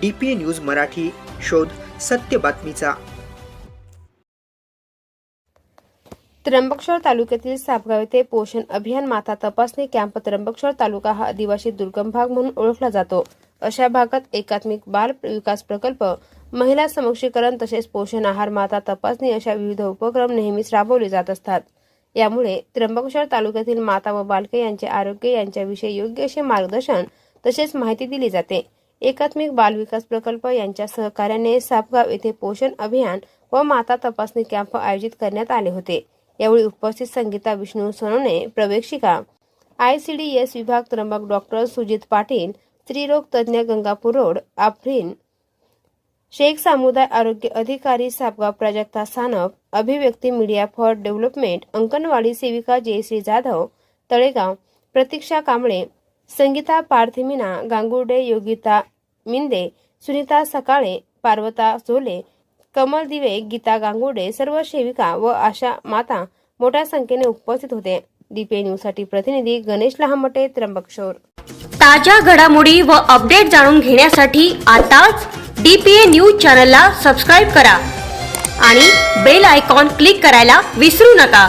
D P news Marathi शोध सत्य बातमीचा. त्र्यंबकेश्वर तालुक्यातील सापगाव येथे पोषण अभियान माता तपासणी कॅम्प त्र्यंबकेश्वर तालुका हा आदिवासी दुर्गम भाग म्हणून ओळखला जातो. अशा भागात एकात्मिक बाल विकास प्रकल्प महिला समक्षीकरण तसेच पोषण आहार माता तपासणी अशा विविध उपक्रम नेहमीच राबवले जात असतात. यामुळे त्र्यंबकेश्वर तालुक्यातील माता व बालके यांचे आरोग्य यांच्याविषयी योग्य असे मार्गदर्शन तसेच माहिती दिली जाते. एकात्मिक बालविकास प्रकल्प यांच्या सहकार्याने सापगाव येथे पोषण अभियान व माता तपासणी कॅम्प आयोजित करण्यात आले होते. यावेळी उपस्थित संगीता विष्णू सोनवणे प्रवेशिका एस विभाग त्र्यंबक डॉक्टर सुजित पाटील स्त्रीरोग तज्ज्ञ गंगापूर रोड आफ्रिन शेख सामुदाय आरोग्य अधिकारी सापगाव प्राजक्ता सानप अभिव्यक्ती मीडिया फॉर डेव्हलपमेंट अंगणवाडी सेविका जयश्री जाधव तळेगाव प्रतीक्षा कांबळे संगीता पार्थिमिना गांगुर्डे योगिता मिंदे सुनीता सकाळे पार्वता सोले कमल दिवे गीता गांगुर्डे सर्व सेविका व आशा माता मोठ्या संख्येने उपस्थित होते डीपीए न्यूजसाठी प्रतिनिधी गणेश लहामटे त्र्यंबकशोर ताज्या घडामोडी व अपडेट जाणून घेण्यासाठी आताच डीपीए न्यूज चॅनलला सबस्क्राईब करा आणि बेल आयकॉन क्लिक करायला विसरू नका